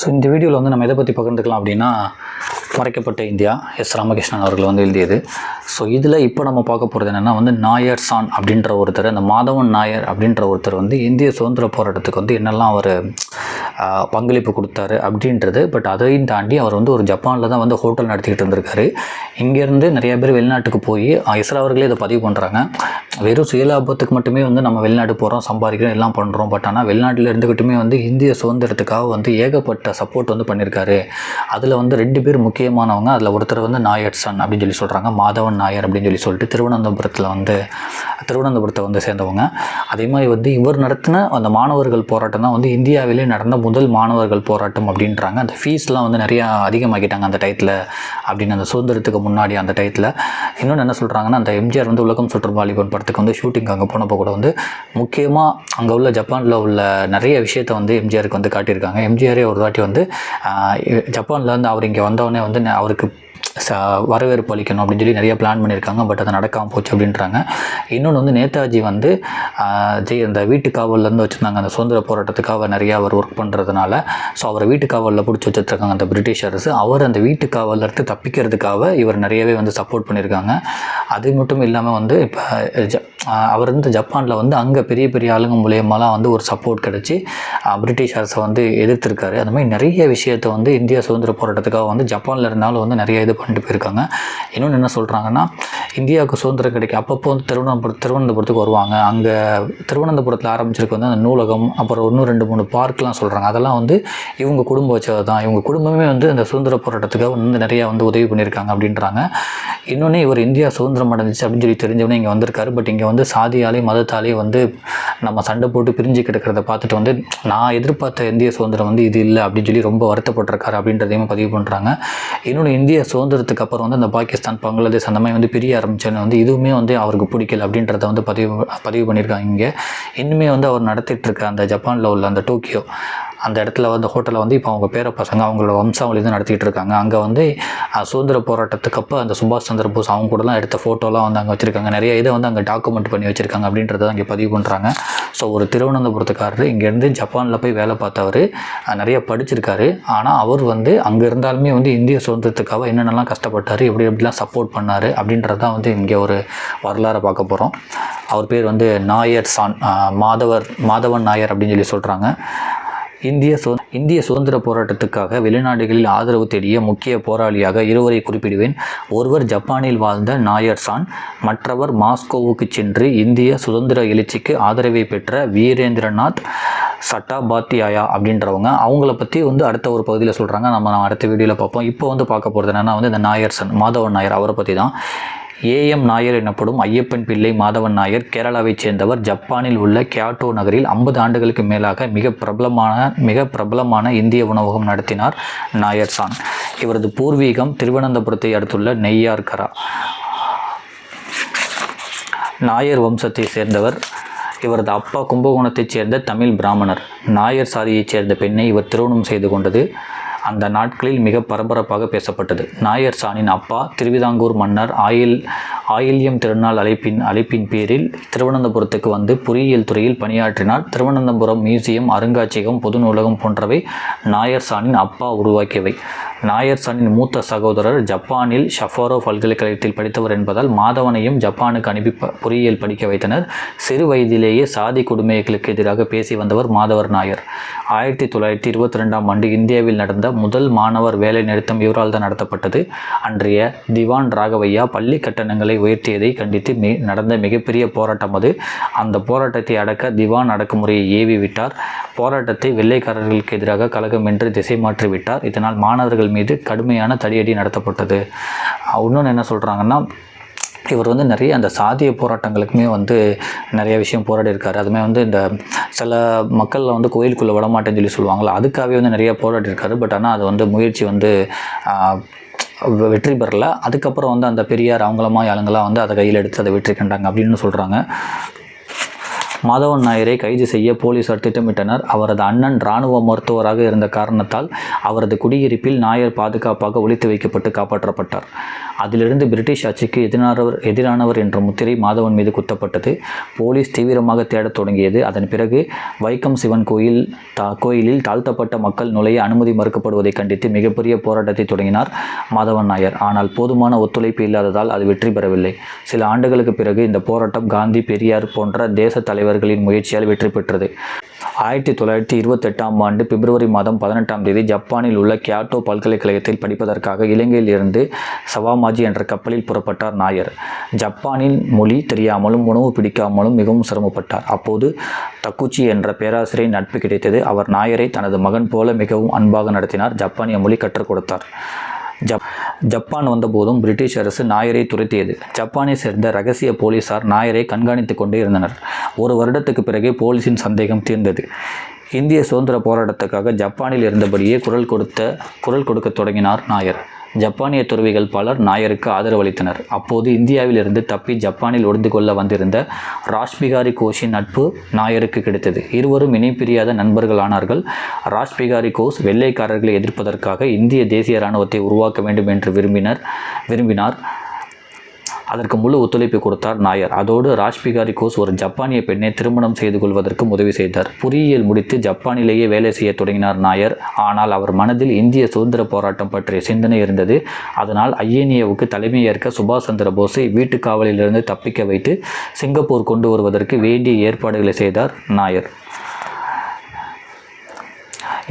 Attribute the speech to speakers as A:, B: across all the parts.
A: So இந்த வீடியோவில் வந்து நம்ம எதை பற்றி பகிர்ந்துக்கலாம் அப்படின்னா மறைக்கப்பட்ட இந்தியா எஸ் ராமகிருஷ்ணன் அவர்கள் வந்து எழுதியது. ஸோ இதில் இப்போ நம்ம பார்க்க போகிறது என்னென்னா வந்து நாயர் சான் அப்படின்ற ஒருத்தர் அந்த மாதவன் நாயர் அப்படின்ற ஒருத்தர் வந்து இந்திய சுதந்திர போராட்டத்துக்கு வந்து என்னெல்லாம் அவர் பங்களிப்பு கொடுத்தாரு அப்படின்றது பட் அதையும் தாண்டி அவர் வந்து ஒரு ஜப்பானில் தான் வந்து ஹோட்டல் நடத்திக்கிட்டு இருந்திருக்காரு. இங்கேருந்து நிறைய பேர் வெளிநாட்டுக்கு போய் இஸ்ரா அவர்களே இதை பதிவு பண்ணுறாங்க வெறும் சுயலாபத்துக்கு மட்டுமே வந்து நம்ம வெளிநாடு போகிறோம் சம்பாதிக்கிறோம் எல்லாம் பண்ணுறோம் பட் ஆனால் வெளிநாட்டில் இருந்துக்கிட்டுமே வந்து இந்திய சுதந்திரத்துக்காக வந்து ஏகப்பட்ட சப்போர்ட் வந்து பண்ணியிருக்காரு அதில் வந்து ரெண்டு பேர் முக்கியமானவங்க அதில் ஒருத்தர் வந்து நாயர் சன் அப்படின்னு சொல்லி சொல்கிறாங்க மாதவன் நாயர் அப்படின்னு சொல்லி சொல்லிட்டு திருவனந்தபுரத்தில் வந்து திருவனந்தபுரத்தை வந்து சேர்ந்தவங்க. அதே மாதிரி வந்து இவர் நடத்தின அந்த மாணவர்கள் போராட்டம் தான் வந்து இந்தியாவிலே நடந்த முதல் மாணவர்கள் போராட்டம் அப்படின்றாங்க. அந்த ஃபீஸ்லாம் வந்து நிறையா அதிகமாக்கிட்டாங்க அந்த டயத்தில் அப்படின்னு அந்த சுதந்திரத்துக்கு முன்னாடி அந்த டயத்தில் இன்னொன்று என்ன சொல்கிறாங்கன்னா அந்த எம்ஜிஆர் வந்து உலகம் சுற்றும் வாலிபன் படத்துக்கு வந்து ஷூட்டிங் அங்கே போனப்போ கூட வந்து முக்கியமாக அங்கே உள்ள ஜப்பானில் உள்ள நிறைய விஷயத்தை வந்து எம்ஜிஆருக்கு வந்து காட்டியிருக்காங்க. எம்ஜிஆரே ஒரு வாட்டி வந்து ஜப்பானில் வந்து அவர் இங்கே வந்தவொடனே வந்து ந- அவருக்கு வரவேற்பு அளிக்கணும் அப்படின்னு சொல்லி நிறைய பிளான் பண்ணியிருக்காங்க பட் அது நடக்காமல் போச்சு அப்படின்றாங்க. இன்னொன்று வந்து நேதாஜி வந்து ஜெய் அந்த வீட்டு காவல்லேருந்து வச்சுருந்தாங்க அந்த சுதந்திர போராட்டத்துக்காக நிறையா அவர் ஒர்க் பண்ணுறதுனால ஸோ அவரை வீட்டு காவலில் பிடிச்சி வச்சுருக்காங்க அந்த பிரிட்டிஷர்ஸ் அவர் அந்த வீட்டு காவலில் இருந்து தப்பிக்கிறதுக்காக இவர் நிறையவே வந்து சப்போர்ட் பண்ணியிருக்காங்க. அது மட்டும் இல்லாமல் வந்து இப்போ ஜ- அவர் வந்து ஜப்பானில் வந்து அங்கே பெரிய பெரிய ஆளுங்க மூலியமாலாம் வந்து ஒரு சப்போர்ட் கிடச்சி பிரிட்டிஷ் அரசை வந்து எதிர்த்திருக்காரு. அந்த மாதிரி நிறைய விஷயத்தை வந்து இந்தியா சுதந்திர போராட்டத்துக்காக வந்து ஜப்பானில் இருந்தாலும் வந்து நிறைய இது பண்ணிட்டு போயிருக்காங்க. இன்னொன்று என்ன சொல்கிறாங்கன்னா இந்தியாவுக்கு சுதந்திரம் கிடைக்கும் அப்பப்போ வந்து திருவனந்தபுரம் திருவனந்தபுரத்துக்கு வருவாங்க. அங்கே திருவனந்தபுரத்தில் ஆரம்பிச்சிருக்க வந்து அந்த நூலகம் அப்புறம் இன்னும் ரெண்டு மூணு பார்க்லாம் சொல்கிறாங்க அதெல்லாம் வந்து இவங்க குடும்பம் வச்சது தான் இவங்க குடும்பமே வந்து அந்த சுதந்திர போராட்டத்துக்காக வந்து நிறையா வந்து உதவி பண்ணியிருக்காங்க அப்படின்றாங்க. இன்னொன்று இவர் இந்தியா சுதந்திரம் அடைஞ்சிச்சு அப்படின்னு சொல்லி தெரிஞ்சவனே இங்கே வந்திருக்காரு. பட் இங்கே வந்து சாதியாலே மதத்தாலே வந்து நம்ம சண்டை போட்டு பிரிஞ்சு கிடக்கிறத பார்த்துட்டு வந்து நான் எதிர்பார்த்த இந்திய சுதந்திரம் வந்து இது இல்லை அப்படின்னு சொல்லி ரொம்ப வருத்தப்பட்டிருக்காரு அப்படின்றதையும் பதிவு பண்ணுறாங்க இன்னொன்று இந்திய சுதந்திரத்துக்கு அப்புறம் வந்து அந்த பாகிஸ்தான் பங்களாதேஷ் அந்த மாதிரி வந்து பிரிய ஆரம்பிச்சோன்னு வந்து இதுவுமே வந்து அவருக்கு பிடிக்கல அப்படின்றத வந்து பதிவு பதிவு பண்ணியிருக்காங்க இங்கே. இன்னுமே வந்து அவர் நடத்திட்டு இருக்க அந்த ஜப்பானில் உள்ள அந்த டோக்கியோ அந்த இடத்துல வந்து ஹோட்டலில் வந்து இப்போ அவங்க பேர பசங்க அவங்களோட வம்சாவளி தான் நடத்திட்டு இருக்காங்க. அங்கே வந்து சுதந்திர போராட்டத்துக்கு அப்போ அந்த சுபாஷ் சந்திர போஸ் அவங்க கூடலாம் எடுத்த ஃபோட்டோலாம் வந்து அங்கே வச்சுருக்காங்க. நிறைய இதை வந்து அங்கே டாக்குமெண்ட் பண்ணி வச்சுருக்காங்க அப்படின்றத அங்கே பதிவு பண்ணுறாங்க ஸோ ஒரு திருவனந்தபுரத்துக்காரர் இங்கேருந்து ஜப்பானில் போய் வேலை பார்த்தவர் நிறைய படிச்சிருக்காரு. ஆனால் அவர் வந்து அங்கே இருந்தாலுமே வந்து இந்திய சுதந்திரத்துக்காக என்னென்னலாம் கஷ்டப்பட்டார் எப்படி எப்படிலாம் சப்போர்ட் பண்ணார் அப்படின்றது தான் வந்து இங்கே ஒரு வரலாறை பார்க்க போகிறோம் அவர் பேர் வந்து நாயர் சான் மாதவர் மாதவன் நாயர் அப்படின்னு சொல்லி சொல்கிறாங்க இந்திய சு இந்திய சுதந்திர போராட்டத்துக்காக வெளிநாடுகளில் ஆதரவு தேடிய முக்கிய போராளியாக இருவரை குறிப்பிடுவேன். ஒருவர் ஜப்பானில் வாழ்ந்த நாயர் சான் மற்றவர் மாஸ்கோவுக்கு சென்று இந்திய சுதந்திர எழுச்சிக்கு ஆதரவை பெற்ற வீரேந்திரநாத் சட்டாபாத்தியாயா அப்படின்றவங்க. அவங்கள பற்றி வந்து அடுத்த ஒரு பகுதியில் சொல்கிறாங்க நம்ம அடுத்த வீடியோவில் பார்ப்போம். இப்போ வந்து பார்க்க போகிறது என்னென்னா வந்து இந்த நாயர்சன் மாதவன் நாயர் அவரை பற்றி தான் ஏஎம் நாயர் எனப்படும் ஐயப்பன் பிள்ளை மாதவன் நாயர் கேரளாவைச் சேர்ந்தவர். ஜப்பானில் உள்ள கியாட்டோ நகரில் ஐம்பது ஆண்டுகளுக்கு மேலாக மிக பிரபலமான மிக பிரபலமான இந்திய உணவகம் நடத்தினார் நாயர் சான். இவரது பூர்வீகம் திருவனந்தபுரத்தை அடுத்துள்ள நெய்யார்கரா நாயர் வம்சத்தை சேர்ந்தவர். இவரது அப்பா கும்பகோணத்தைச் சேர்ந்த தமிழ் பிராமணர். நாயர் சாதியைச் சேர்ந்த பெண்ணை இவர் திருமணம் செய்து கொண்டது. அந்த நாட்களில் மிக பரபரப்பாக பேசப்பட்டது. நாயர் சானின் அப்பா திருவிதாங்கூர் மன்னர் ஆயில் ஆயில்யம் திருநாள் அழைப்பின் அழைப்பின் பேரில் திருவனந்தபுரத்துக்கு வந்து பொறியியல் துறையில் பணியாற்றினார். திருவனந்தபுரம் மியூசியம் அருங்காட்சியகம் பொது நூலகம் போன்றவை நாயர் சானின் அப்பா உருவாக்கியவை. நாயர் சனின் மூத்த சகோதரர் ஜப்பானில் ஷஃபாரோ பல்கலைக்கழகத்தில் படித்தவர் என்பதால் மாதவனையும் ஜப்பானுக்கு அனுப்பி ப- பொறியியல் படிக்க வைத்தனர். சிறு வயதிலேயே சாதி கொடுமைகளுக்கு எதிராக பேசி வந்தவர் மாதவர் நாயர். ஆயிரத்தி தொள்ளாயிரத்தி இருபத்தி ரெண்டாம் ஆண்டு இந்தியாவில் நடந்த முதல் மாணவர் வேலை நிறுத்தம் இவரால் தான் நடத்தப்பட்டது. அன்றைய திவான் ராகவையா பள்ளி கட்டணங்களை உயர்த்தியதை கண்டித்து மி நடந்த மிகப்பெரிய போராட்டம் அது. அந்த போராட்டத்தை அடக்க திவான் அடக்குமுறையை ஏவி விட்டார் போராட்டத்தை வெள்ளைக்காரர்களுக்கு எதிராக கழகம் என்று திசை மாற்றிவிட்டார். இதனால் மாணவர்கள் மீது கடுமையான தடியடி நடத்தப்பட்டது. இன்னொன்று என்ன சொல்கிறாங்கன்னா இவர் வந்து நிறைய அந்த சாதிய போராட்டங்களுக்குமே வந்து நிறைய விஷயம் போராடி இருக்காரு அதுமே வந்து இந்த சில மக்களில் வந்து கோயிலுக்குள்ளே விடமாட்டேன்னு சொல்லி சொல்லுவாங்களா அதுக்காகவே வந்து நிறைய போராடி இருக்காரு பட் ஆனால் அது வந்து முயற்சி வந்து வெற்றி பெறல. அதுக்கப்புறம் வந்து அந்த பெரியார் அவங்களமா ஆளுங்களாம் வந்து அதை கையில் எடுத்து அதை வெற்றி கண்டாங்க அப்படின்னு சொல்கிறாங்க மாதவன் நாயரை கைது செய்ய போலீசார் திட்டமிட்டனர். அவரது அண்ணன் இராணுவ மருத்துவராக இருந்த காரணத்தால் அவரது குடியிருப்பில் நாயர் பாதுகாப்பாக ஒழித்து வைக்கப்பட்டு காப்பாற்றப்பட்டார். அதிலிருந்து பிரிட்டிஷ் ஆட்சிக்கு எதிரானவர் எதிரானவர் என்ற முத்திரை மாதவன் மீது குத்தப்பட்டது. போலீஸ் தீவிரமாக தேடத் தொடங்கியது. அதன் பிறகு வைக்கம் சிவன் கோயில் தா கோயிலில் தாழ்த்தப்பட்ட மக்கள் நுழைய அனுமதி மறுக்கப்படுவதை கண்டித்து மிகப்பெரிய போராட்டத்தை தொடங்கினார் மாதவன் நாயர். ஆனால் போதுமான ஒத்துழைப்பு இல்லாததால் அது வெற்றி பெறவில்லை. சில ஆண்டுகளுக்கு பிறகு இந்த போராட்டம் காந்தி பெரியார் போன்ற தேச தலைவர் இவர்களின் முயற்சியால் வெற்றி பெற்றது. ஆயிரத்தி தொள்ளாயிரத்தி இருபத்தெட்டாம் ஆண்டு பிப்ரவரி மாதம் பதினெட்டாம் தேதி ஜப்பானில் உள்ள கியாட்டோ பல்கலைக்கழகத்தில் படிப்பதற்காக இலங்கையில் இருந்து சவாமாஜி என்ற கப்பலில் புறப்பட்டார் நாயர். ஜப்பானின் மொழி தெரியாமலும் உணவு பிடிக்காமலும் மிகவும் சிரமப்பட்டார். அப்போது தக்குச்சி என்ற பேராசிரியர் நட்பு கிடைத்தது. அவர் நாயரை தனது மகன் போல மிகவும் அன்பாக நடத்தினார். ஜப்பானிய மொழி கற்றுக் கொடுத்தார். ஜப் ஜப்பான் வந்தபோதும் பிரிட்டிஷ் அரசு நாயரை துரத்தியது. ஜப்பானை சேர்ந்த ரகசிய போலீசார் நாயரை கண்காணித்து கொண்டே இருந்தனர். ஒரு வருடத்துக்கு பிறகே போலீசின் சந்தேகம் தீர்ந்தது. இந்திய சுதந்திர போராட்டத்துக்காக ஜப்பானில் இருந்தபடியே குரல் கொடுத்த குரல் கொடுக்க தொடங்கினார் நாயர். ஜப்பானிய துறவிகள் பலர் நாயருக்கு ஆதரவளித்தனர் அப்போது இந்தியாவிலிருந்து தப்பி ஜப்பானில் ஒளிந்து கொள்ள வந்திருந்த ராஷ்பிகாரி கோஷின் நட்பு நாயருக்கு கிடைத்தது. இருவரும் இணைப்பிரியாத நண்பர்களானார்கள் ராஷ்பிகாரி கோஷ் வெள்ளைக்காரர்களை எதிர்ப்பதற்காக இந்திய தேசிய இராணுவத்தை உருவாக்க வேண்டும் என்று விரும்பினர் விரும்பினார். அதற்கு முழு ஒத்துழைப்பு கொடுத்தார் நாயர். அதோடு ராஜ்பிகாரி கோஸ் ஒரு ஜப்பானிய பெண்ணை திருமணம் செய்து கொள்வதற்கும் உதவி செய்தார். பொறியியல் முடித்து ஜப்பானிலேயே வேலை செய்ய தொடங்கினார் நாயர். ஆனால் அவர் மனதில் இந்திய சுதந்திர போராட்டம் பற்றிய சிந்தனை இருந்தது. அதனால் ஐஎன்ஏவுக்கு தலைமையேற்க சுபாஷ் சந்திர போஸை வீட்டு காவலிலிருந்து தப்பிக்க வைத்து சிங்கப்பூர் கொண்டு வருவதற்கு வேண்டிய ஏற்பாடுகளை செய்தார் நாயர்.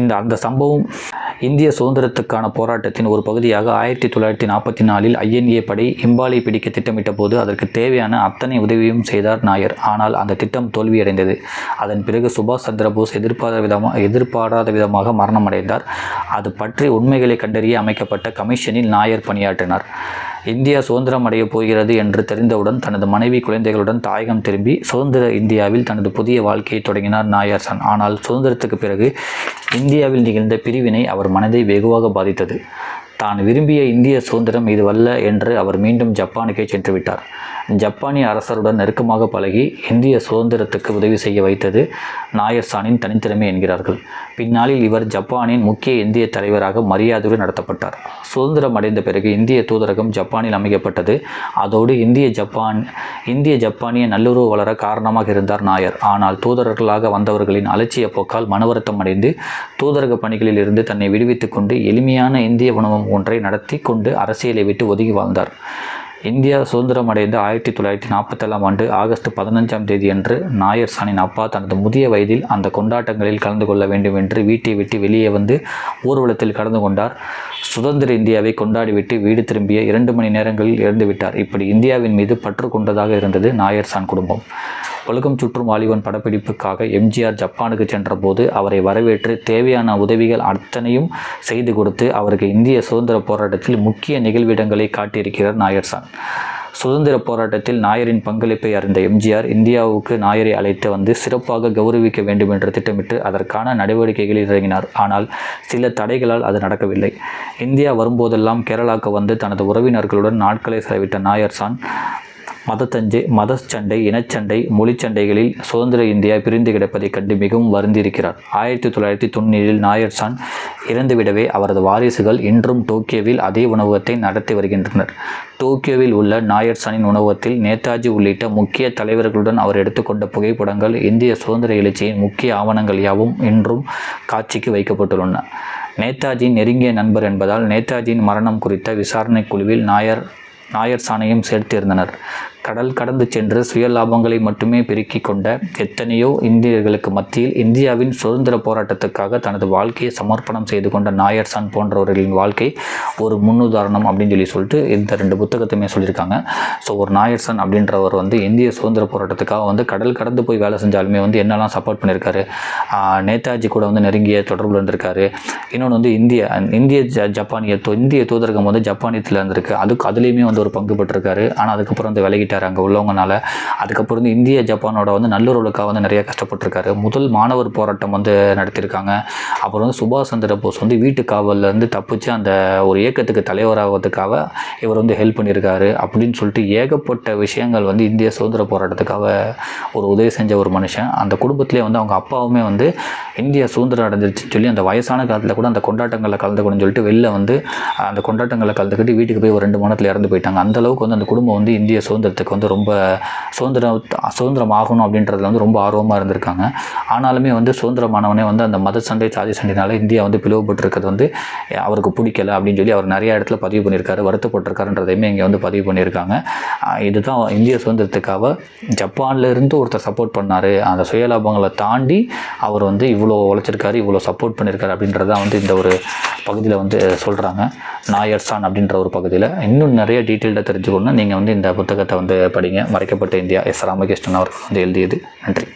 A: இந்த அந்த சம்பவம் இந்திய சுதந்திரத்துக்கான போராட்டத்தின் ஒரு பகுதியாக ஆயிரத்தி தொள்ளாயிரத்தி நாற்பத்தி நாலில் ஐஎன்ஏ படை இம்பாலை பிடிக்க திட்டமிட்ட போது அதற்கு தேவையான அத்தனை உதவியும் செய்தார் நாயர். ஆனால் அந்த திட்டம் தோல்வியடைந்தது. அதன் பிறகு சுபாஷ் சந்திரபோஸ் எதிர்பாராத விதமாக எதிர்பாராத விதமாக மரணமடைந்தார். அது பற்றி உண்மைகளை கண்டறிய அமைக்கப்பட்ட கமிஷனில் நாயர் பணியாற்றினார். இந்தியா சுதந்திரம் அடையப் போகிறது என்று தெரிந்தவுடன் தனது மனைவி குழந்தைகளுடன் தாயகம் திரும்பி சுதந்திர இந்தியாவில் தனது புதிய வாழ்க்கையை தொடங்கினார் நாயர்சன் ஆனால் சுதந்திரத்துக்கு பிறகு இந்தியாவில் நிகழ்ந்த பிரிவினை அவர் மனதை வெகுவாக பாதித்தது. தான் விரும்பிய இந்திய சுதந்திரம் இதுவல்ல என்று அவர் மீண்டும் ஜப்பானுக்கே சென்றுவிட்டார் ஜப்பானிய அரசருடன் நெருக்கமாக பழகி இந்திய சுதந்திரத்துக்கு உதவி செய்ய வைத்தது நாயர்சானின் தனித்திறமை என்கிறார்கள். பின்னாளில் இவர் ஜப்பானின் முக்கிய இந்திய தலைவராக மரியாதையுடன் நடத்தப்பட்டார். சுதந்திரம் அடைந்த பிறகு இந்திய தூதரகம் ஜப்பானில் அமைக்கப்பட்டது. அதோடு இந்திய ஜப்பான் இந்திய ஜப்பானிய நல்லுறவு வளர காரணமாக இருந்தார் நாயர். ஆனால் தூதரர்களாக வந்தவர்களின் அலட்சிய போக்கால் மனவருத்தம் அடைந்து தூதரக பணிகளில் இருந்து தன்னை விடுவித்துக் கொண்டு எளிமையான இந்திய உணவகம் ஒன்றை நடத்தி கொண்டு அரசியலை விட்டு ஒதுங்கி வாழ்ந்தார். இந்தியா சுதந்திரம் அடைந்த ஆயிரத்தி தொள்ளாயிரத்தி நாற்பத்தேழாம் ஆண்டு ஆகஸ்ட் பதினஞ்சாம் தேதியன்று நாயர் சானின் அப்பா தனது முதிய வயதில் அந்த கொண்டாட்டங்களில் கலந்து கொள்ள வேண்டும் என்று வீட்டை விட்டு வெளியே வந்து ஊர்வலத்தில் கலந்து கொண்டார். சுதந்திர இந்தியாவை கொண்டாடிவிட்டு வீடு திரும்பிய இரண்டு மணி நேரங்களில் இறந்துவிட்டார். இப்படி இந்தியாவின் மீது பற்று கொண்டதாக இருந்தது நாயர் சான் குடும்பம். உலகம் சுற்றும் வாலிபன் படப்பிடிப்புக்காக எம்ஜிஆர் ஜப்பானுக்கு சென்றபோது அவரை வரவேற்று தேவையான உதவிகள் அத்தனையும் செய்து கொடுத்து அவருக்கு இந்திய சுதந்திர போராட்டத்தில் முக்கிய நிகழ்விடங்களை காட்டியிருக்கிறார் நாயர்சான் சுதந்திர போராட்டத்தில் நாயரின் பங்களிப்பை அறிந்த எம்ஜிஆர் இந்தியாவுக்கு நாயரை அழைத்து வந்து சிறப்பாக கௌரவிக்க வேண்டும் என்று திட்டமிட்டு அதற்கான நடவடிக்கைகளில் இறங்கினார். ஆனால் சில தடைகளால் அது நடக்கவில்லை. இந்தியா வரும்போதெல்லாம் கேரளாவுக்கு வந்து தனது உறவினர்களுடன் நாட்களை செலவிட்ட நாயர்சான் மதத்தஞ்சை மதச்சண்டை இனச்சண்டை மொழிச்சண்டைகளில் சுதந்திர இந்தியா பிரிந்து கிடப்பதைக் கண்டு மிகவும் வருந்திருக்கிறார் ஆயிரத்தி தொள்ளாயிரத்தி தொண்ணூறில் நாயர் சான் இறந்துவிடவே அவரது வாரிசுகள் இன்றும் டோக்கியோவில் அதே உணவகத்தை நடத்தி வருகின்றனர். டோக்கியோவில் உள்ள நாயர்சானின் உணவகத்தில் நேதாஜி உள்ளிட்ட முக்கிய தலைவர்களுடன் அவர் எடுத்துக்கொண்ட புகைப்படங்கள் இந்திய சுதந்திர எழுச்சியின் முக்கிய ஆவணங்கள் யாவும் இன்றும் காட்சிக்கு வைக்கப்பட்டுள்ளன. நேதாஜியின் நெருங்கிய நண்பர் என்பதால் நேதாஜியின் மரணம் குறித்த விசாரணை குழுவில் நாயர் நாயர் சாணையும் சேர்த்திருந்தனர். கடல் கடந்து சென்று சுய லாபங்களை மட்டுமே பெருக்கிக் கொண்ட எத்தனையோ இந்தியர்களுக்கு மத்தியில் இந்தியாவின் சுதந்திர போராட்டத்துக்காக தனது வாழ்க்கையை சமர்ப்பணம் செய்து கொண்ட நாயர் சான் போன்றவர்களின் வாழ்க்கை ஒரு முன்னுதாரணம் அப்படின்னு சொல்லி சொல்லிட்டு இந்த ரெண்டு புத்தகத்தையுமே சொல்லியிருக்காங்க. ஸோ ஒரு நாயர் சன் அப்படின்றவர் வந்து இந்திய சுதந்திர போராட்டத்துக்காக வந்து கடல் கடந்து போய் வேலை செஞ்சாலுமே வந்து என்னெல்லாம் சப்போர்ட் பண்ணியிருக்காரு? நேதாஜி கூட வந்து நெருங்கிய தொடர்பில் இருந்திருக்காரு. இன்னொன்று வந்து இந்திய இந்திய ஜ ஜப்பானிய இந்திய தூதரகம் வந்து ஜப்பானியத்தில் இருந்திருக்கு. அதுக்கு அதுலேயுமே வந்து ஒரு பங்கு பெற்றிருக்காரு. ஆனால் அதுக்கப்புறம் வந்து விலகிட்டு ஆகிட்டார் அங்கே உள்ளவங்கனால. அதுக்கப்புறம் வந்து இந்திய ஜப்பானோட வந்து நல்லுறவுக்காக வந்து நிறைய கஷ்டப்பட்டிருக்காரு. முதல் மாணவர் போராட்டம் வந்து நடத்தியிருக்காங்க. அப்புறம் வந்து சுபாஷ் சந்திர போஸ் வந்து வீட்டு காவல்லேருந்து தப்பிச்சு அந்த ஒரு இயக்கத்துக்கு தலைவராகிறதுக்காக இவர் வந்து ஹெல்ப் பண்ணியிருக்காரு அப்படின்னு சொல்லிட்டு ஏகப்பட்ட விஷயங்கள் வந்து இந்திய சுதந்திர போராட்டத்துக்காக ஒரு உதவி செஞ்ச ஒரு மனுஷன். அந்த குடும்பத்திலே வந்து அவங்க அப்பாவுமே வந்து இந்திய சுதந்திரம் அடைஞ்சிருச்சுன்னு சொல்லி அந்த வயசான காலத்தில் கூட அந்த கொண்டாட்டங்களில் கலந்துக்கணும்னு சொல்லிட்டு வெளில வந்து அந்த கொண்டாட்டங்களில் கலந்துக்கிட்டு வீட்டுக்கு போய் ஒரு ரெண்டு மாதத்தில் இறந்து போயிட்டாங்க. அந்தளவுக்கு வந்து அந்த குடும்பம் வந்து இந்திய மாநிலத்துக்கு வந்து ரொம்ப சுதந்திரம் சுதந்திரம் ஆகணும் அப்படின்றதுல வந்து ரொம்ப ஆர்வமாக இருந்திருக்காங்க. ஆனாலுமே வந்து சுதந்திரமானவனே வந்து அந்த மத சண்டை சாதி சண்டைனால இந்தியா வந்து பிளவுபட்டிருக்கிறது வந்து அவருக்கு பிடிக்கல அப்படின்னு சொல்லி அவர் நிறைய இடத்துல பதிவு பண்ணியிருக்காரு வருத்தப்பட்டிருக்காருன்றதையுமே இங்கே வந்து பதிவு பண்ணியிருக்காங்க. இதுதான் இந்திய சுதந்திரத்துக்காக ஜப்பானில் இருந்து ஒருத்தர் சப்போர்ட் பண்ணார். அந்த சுயலாபங்களை தாண்டி அவர் வந்து இவ்வளோ உழைச்சிருக்காரு இவ்வளோ சப்போர்ட் பண்ணியிருக்காரு அப்படின்றதான் வந்து இந்த ஒரு பகுதியில் வந்து சொல்கிறாங்க நாயர்சான் அப்படின்ற ஒரு பகுதியில். இன்னும் நிறைய டீட்டெயில்டாக தெரிஞ்சுக்கணும்னா நீங்கள் வந்து இந்த புத்தகத்தை வந்து வந்து படிங்க. மறைக்கப்பட்ட இந்தியா எஸ். ராமகிருஷ்ணன் அவர்கள் வந்து எழுதியது. நன்றி.